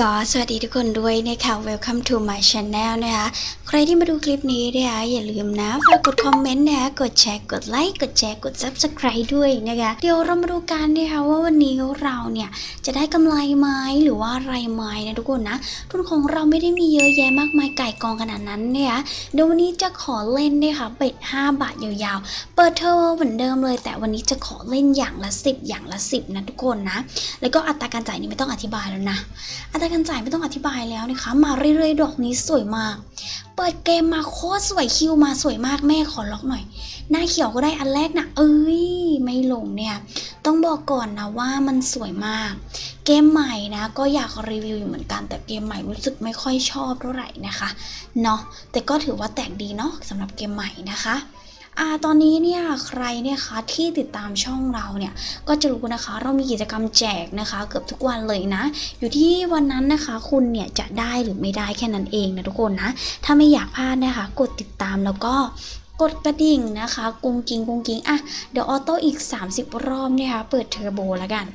ก็สวัสดีทุกคนด้วยนะคะ Welcome to my channel นะคะ ใครที่มาดูคลิปนี้นะคะอย่าลืมนะฝากกดคอมเมนต์นะคะกดแชร์กดไลค์กดแชร์กด subscribe ด้วยนะคะเดี๋ยวเรามาดูกันนะคะว่าวันนี้เราเนี่ยจะได้กำไรไหมหรือว่าอะไรไหมนะทุกคนนะทุนของเราไม่ได้มีเยอะแยะมากมายไก่กองขนาดนั้นนะคะเดี๋ยววันนี้จะขอเล่นนะคะเบ็ด5 บาทยาวๆ เปิดเทอร์เหมือนเดิมเลย แต่วันนี้จะขอเล่นอย่างละ 10 อย่างละ 10นะทุกคนนะแล้วก็อัตราการจ่ายนี่ไม่ต้องอธิบายแล้วนะอัตราการจ่ายไม่ต้องอธิบายแล้วนะคะ มาเรื่อยๆ ดอกนี้สวยมาก เปิดเกมมาโคตรสวยคิวมาสวยมากแม่ขอล็อกหน่อย หน้าเขียวก็ได้อันแรกนะเอ้ยไม่ลงเนี่ย ต้องบอกก่อนนะว่ามันสวยมาก เกมใหม่นะ ก็อยากรีวิวอยู่เหมือนกันแต่เกมใหม่รู้สึกไม่ค่อยชอบเท่าไหร่นะคะเนาะแต่ก็ถือว่าแตกดีเนาะสำหรับเกมใหม่นะคะ อ่าตอนนี้เนี่ยใครเนี่ยคะที่ติดตามช่องเราเนี่ยก็จะรู้นะคะ เรามีกิจกรรมแจกนะคะ เกือบทุกวันเลยนะ อยู่ที่วันนั้นนะคะคุณเนี่ยจะได้หรือไม่ได้แค่นั้นเองนะทุกคนนะ ถ้าไม่อยากพลาดนะคะ กดติดตามแล้วก็กดกระดิ่งนะคะ กุ้งกิงกุ้งกิงอะเดี๋ยวออโต้อีก 30 รอบเนี่ยค่ะเปิดเทอร์โบแล้วกัน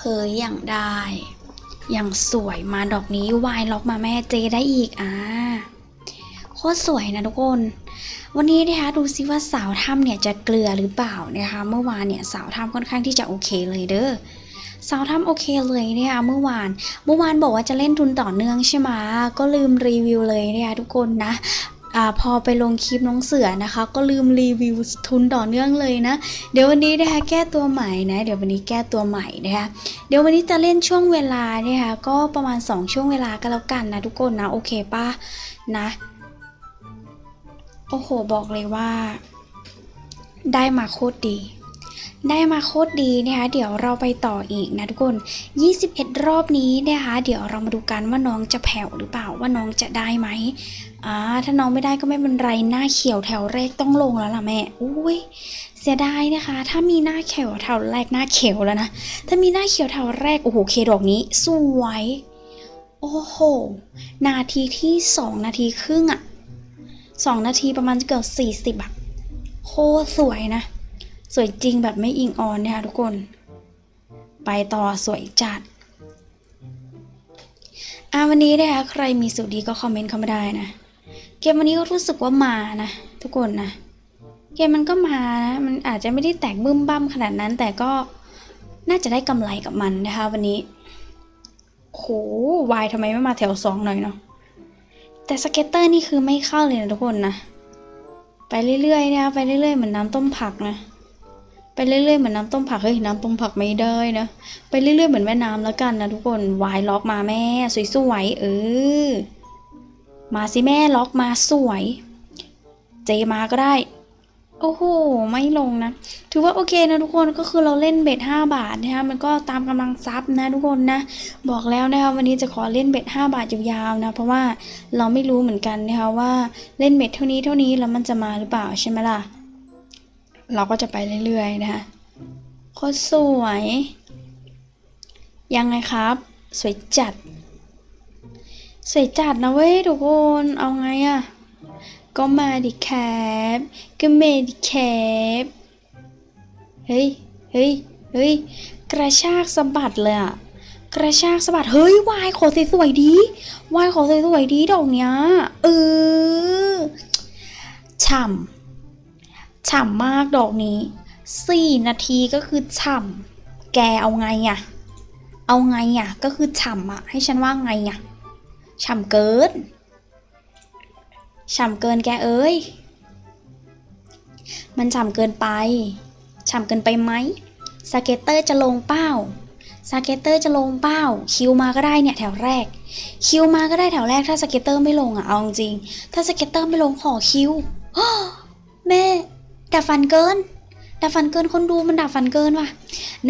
เฮ้ยอย่างได้ อย่างสวยมาดอกนี้วายล็อกมาแม่เจได้อีกอ่า ตรสวยนะทุกคน วันนี้นะคะดูซิว่าสาวถ้ำเนี่ยจะเกลือหรือเปล่านะคะ เมื่อวานเนี่ยสาวถ้ำค่อนข้างที่จะโอเคเลยเด้อสาวถ้ำโอเคเลยเนี่ยเมื่อวาน เมื่อวานบอกว่าจะเล่นทุนต่อเนื่องใช่ไหมก็ลืมรีวิวเลยเนี่ยทุกคนนะอ่าพอไปลงคลิปน้องเสือนะคะ ก็ลืมรีวิวทุนต่อเนื่องเลยนะ เดี๋ยววันนี้นะคะแก้ตัวใหม่นะ เดี๋ยววันนี้แก้ตัวใหม่นะคะเดี๋ยววันนี้จะเล่นช่วงเวลาเนี่ยค่ะก็ประมาณ 2 ช่วงเวลาก็แล้วกันนะทุกคนนะโอเคปะนะ โอ้โหบอกเลยว่า ได้มาโคตรดี ได้มาโคตรดีนะคะเดี๋ยวเราไปต่ออีกนะทุกคน 21 รอบนี้นะคะเดี๋ยวเรามาดูกันว่าน้องจะแผ่วหรือเปล่าว่าน้องจะได้ไหมอ่าถ้าน้องไม่ได้ก็ไม่เป็นไรหน้าเขียวแถวแรกต้องลงแล้วล่ะแม่อุ้ยเสียดายนะคะ ถ้ามีหน้าเขียวแถวแรกหน้าเขียวแล้วนะถ้ามีหน้าเขียวแถวแรกโอ้โหเคดอกนี้สวยโอ้โห นาทีที่ 2 นาทีครึ่งอะ สองนาทีประมาณเกือบสี่สิบอะโคตรสวยนะ สวยจริงแบบไม่อิงออนเนี่ยค่ะทุกคน ไปต่อสวยจัดอะวันนี้นะคะใครมีสูตรดีก็คอมเมนต์เข้ามาได้นะ เกมวันนี้ก็รู้สึกว่ามานะ ทุกคนนะ เกมมันก็มานะ มันอาจจะไม่ได้แตกบึ้มบั้มขนาดนั้น แต่ก็น่าจะได้กำไรกับมันนะคะ วันนี้โหวายทำไมไม่มาแถวสองหน่อยเนาะ แต่สเก็ตเตอร์นี่คือไม่เข้าเลยนะทุกคนนะ ไปเรื่อยๆนะคะไปเรื่อยๆเหมือนน้ำต้มผักนะ ไปเรื่อยๆเหมือนน้ำต้มผักเฮ้ยน้ำต้มผักไม่ได้นะไปเรื่อยๆเหมือนแม่น้ำแล้วกันนะทุกคนวายล็อกมาแม่สวยๆเออมาสิแม่ล็อกมาสวย เจมาก็ได้ โอ้โห ไม่ลงนะ ถือว่าโอเคนะทุกคนก็คือเราเล่นเบ็ด5บาทนะคะมันก็ตามกำลังทรัพย์นะทุกคนนะ บอกแล้วนะคะวันนี้จะขอเล่นเบ็ด5บาทยาวๆนะ เพราะว่าเราไม่รู้เหมือนกันนะคะว่าเล่นเบ็ดเท่านี้เท่านี้แล้วมันจะมาหรือเปล่าใช่ไหมล่ะ เราก็จะไปเรื่อยๆนะคะโคตรสวย ยังไงครับ สวยจัด สวยจัดนะเว้ยทุกคนเอาไงอะ ก็มาดิแคปก็เมดิแคปเฮ้ย เฮ้ย เฮ้ย กระชากสะบัดเลยอะกระชากสะบัด เฮ้ยวายขอสวยๆดีวายขอสวยๆดีดอกเนี้ย เออ ฉ่ำ ฉ่ำมากดอกนี้สี่นาทีก็คือฉ่ำ แกเอาไงอะเอาไงอะก็คือฉ่ำอะให้ฉันว่าไงอะฉ่ำเกิน ฉ่ำเกินแกเอ้ย มันฉ่ำเกินไป ฉ่ำเกินไปไหมสเก็ตเตอร์จะลงเป้าสเก็ตเตอร์จะลงเป้า คิวมาก็ได้เนี่ยแถวแรก คิวมาก็ได้แถวแรกถ้าสเก็ตเตอร์ไม่ลงอะเอาจริง ถ้าสเก็ตเตอร์ไม่ลงขอคิวแม่ดับฟันเกินดับฟันเกินคนดูมันดับฟันเกินว่ะ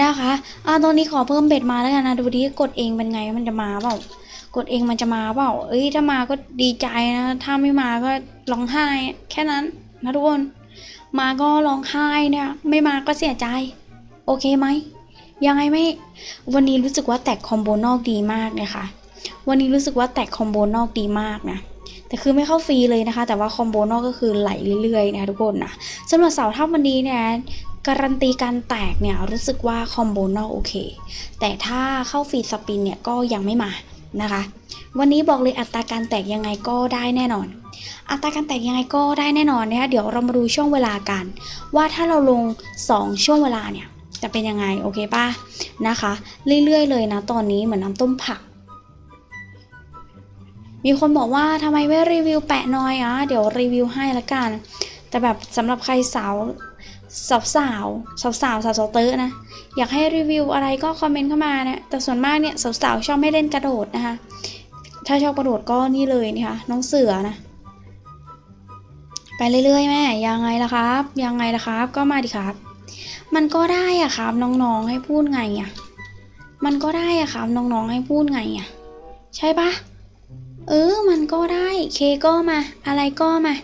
นะคะอ่าตอนนี้ขอเพิ่มเบ็ดมาแล้วกันนะดูดิกดเองเป็นไงมันจะมาเปล่า กดเองมันจะมาเปล่า เอ้ยถ้ามาก็ดีใจนะ ถ้าไม่มาก็ร้องไห้ แค่นั้นนะทุกคน มาก็ร้องไห้เนี่ย ไม่มาก็เสียใจ โอเคไหม ยังไงไม่ วันนี้รู้สึกว่าแตกคอมโบนอกดีมากเลยค่ะ วันนี้รู้สึกว่าแตกคอมโบนอกดีมากนะแต่คือไม่เข้าฟรีเลยนะคะ แต่ว่าคอมโบนอกก็คือไหลเรื่อยๆนะคะทุกคนนะสำหรับเสาถ้ำวันนี้เนี่ยการันตีการแตกเนี่ยรู้สึกว่าคอมโบนอกโอเค แต่ถ้าเข้าฟรีสปินเนี่ยก็ยังไม่มา นะคะ วันนี้บอกเลยอัตราการแตกยังไงก็ได้แน่นอน อัตราการแตกยังไงก็ได้แน่นอนนะคะเดี๋ยวเรามาดูช่วงเวลากัน ว่าถ้าเราลง 2 ช่วงเวลาเนี่ยจะเป็นยังไงโอเคป่ะนะคะ เรื่อยๆเลยนะตอนนี้เหมือนน้ำต้มผัก มีคนบอกว่าทำไมไม่รีวิวแปะน้อยอะเดี๋ยวรีวิวให้ละกัน แต่แบบสำหรับใครสาว สาวสาวสาวสาวสาวสาวเตอร์นะ อยากให้รีวิวอะไรก็คอมเมนต์เข้ามานะแต่ส่วนมากเนี่ยสาวๆชอบไม่เล่นกระโดดนะคะ ถ้าชอบกระโดดก็นี่เลยนี่ค่ะน้องเสือนะ ไปเรื่อยๆแม่ยังไงล่ะครับ ยังไงล่ะครับ ก็มาดิครับ มันก็ได้อะครับน้องๆให้พูดไงอะมันก็ได้อะครับน้องๆให้พูดไงอะใช่ปะ เออ มันก็ได้ เคก็มา อะไรก็มา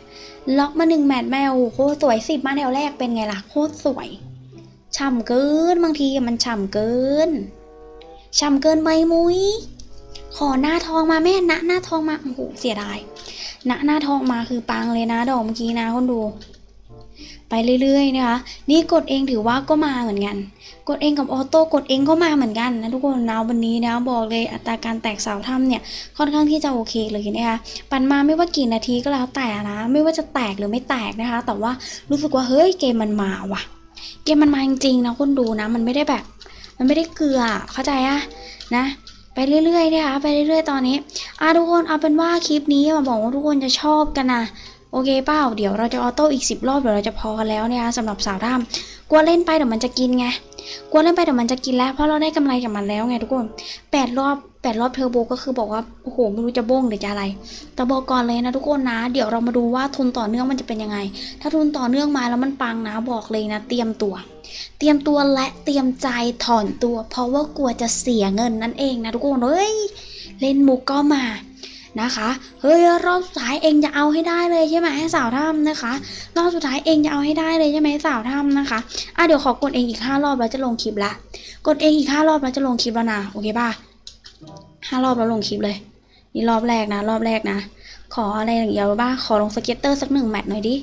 ล็อกมาหนึ่งแมตช์แมวโคตรสวยสิบมาแถวแรกเป็นไงล่ะ โคตรสวยฉ่ำเกิน บางทีมันฉ่ำเกินฉ่ำเกินใบมุยขอหน้าทองมาแม่นะหน้าทองมา โอ้โห เสียดาย ณ หน้าทองมาคือปังเลยนะดอกเมื่อกี้นะคนดู ไปเรื่อยๆนะคะนี่กดเองถือว่าก็มาเหมือนกัน กดเองกับออโต้กดเองก็มาเหมือนกันนะทุกคนนะวันนี้นะบอกเลยอัตราการแตกเสาถ้ำเนี่ยค่อนข้างที่จะโอเคเลยนะคะปั่นมาไม่ว่ากี่นาทีก็แล้วแต่นะ ไม่ว่าจะแตกหรือไม่แตกนะคะ แต่ว่ารู้สึกว่าเฮ้ยเกมมันมาว่ะ เกมมันมาจริงๆนะคนดูนะ มันไม่ได้แบบ มันไม่ได้เกลือเข้าใจอะนะไปเรื่อยๆนะคะไปเรื่อยๆ ตอนนี้อะทุกคนเอาเป็นว่าคลิปนี้มาบอกว่าทุกคนจะชอบกันนะ โอเคเปล่าเดี๋ยวเราจะออโต้อีก 10 รอบเดี๋ยวเราจะพอกันแล้วนะคะสำหรับสาวท่ากลัวเล่นไปเดี๋ยวมันจะกินไงกลัวเล่นไปเดี๋ยวมันจะกินแล้วเพราะเราได้กำไรกับมันแล้วไงทุกคนแปดรอบแปดรอบเทอร์โบก็คือบอกว่าโอ้โหไม่รู้จะบ้งหรือจะอะไร แต่บอกก่อนเลยนะทุกคนนะ เดี๋ยวเรามาดูว่าทุนต่อเนื่องมันจะเป็นยังไง ถ้าทุนต่อเนื่องมาแล้วมันปังนะบอกเลยนะ เตรียมตัว เตรียมตัวและเตรียมใจถอนตัว เพราะว่ากลัวจะเสียเงินนั่นเองนะทุกคนเฮ้ยเล่นมุกก็มา นะคะเฮ้ยรอบสุดท้ายเองจะเอาให้ได้เลยใช่ไหมสาวถ้ำนะคะ รอบสุดท้ายเองจะเอาให้ได้เลยใช่ไหมสาวถ้ำนะคะอะเดี๋ยวขอกดเองอีกห้ารอบแล้วจะลงคลิปละกดเองอีกห้ารอบแล้วจะลงคลิปแล้วนะโอเคป่ะห้ารอบแล้วลงคลิปเลย นี่รอบแรกนะ รอบแรกนะ ขออะไรอย่างเดียวบ้างขอลงสเก็ตเตอร์สักหนึ่งแมตช์หน่อยดิ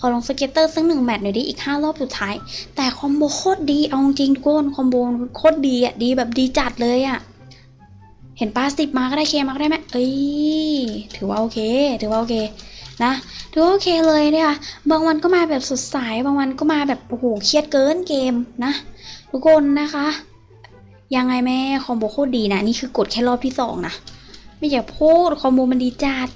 ขอลงสเก็ตเตอร์สักหนึ่งแมตช์หน่อยดิอีกห้ารอบสุดท้าย แต่คอมโบโคตรดีเอาจริงๆทุกคนคอมโบโคตรดีอะดีแบบดีจัดเลยอะ เห็นปลาสิบมาก็ได้เคมาก็ได้ไหมเอ้ย ถือว่าโอเค ถือว่าโอเค นะ ถือว่าโอเคเลยเนี่ยค่ะบางวันก็มาแบบสดใส บางวันก็มาแบบโอ้โหเครียดเกินเกมนะ ทุกคนนะคะ ยังไงแม่คอมโบโคตรดีนะ นี่คือกดแค่รอบที่สองนะ ไม่อยากพูดคอมโบมันดีจัด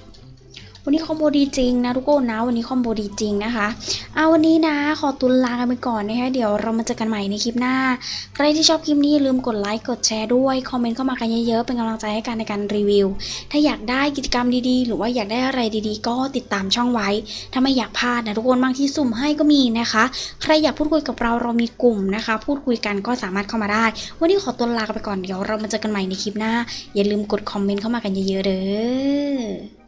วันนี้คอมโบดีจริงนะทุกคนนะ วันนี้คอมโบดีจริงนะคะเอาวันนี้นะขอตุนลากันไปก่อนนะคะเดี๋ยวเรามาเจอกันใหม่ในคลิปหน้า ใครที่ชอบคลิปนี้อย่าลืมกดไลค์กดแชร์ด้วยคอมเมนต์เข้ามากันเยอะๆเป็นกำลังใจให้กันในการรีวิว ถ้าอยากได้กิจกรรมดีๆ หรือว่าอยากได้อะไรดีๆ ก็ติดตามช่องไว้ ถ้าไม่อยากพลาดนะทุกคนบางที่สุ่มให้ก็มีนะคะ ใครอยากพูดคุยกับเราเรามีกลุ่มนะคะ พูดคุยกันก็สามารถเข้ามาได้ วันนี้ขอตัวลากันไปก่อนเดี๋ยวเรามาเจอกันใหม่ในคลิปหน้า อย่าลืมกดคอมเมนต์เข้ามากันเยอะๆเด้อ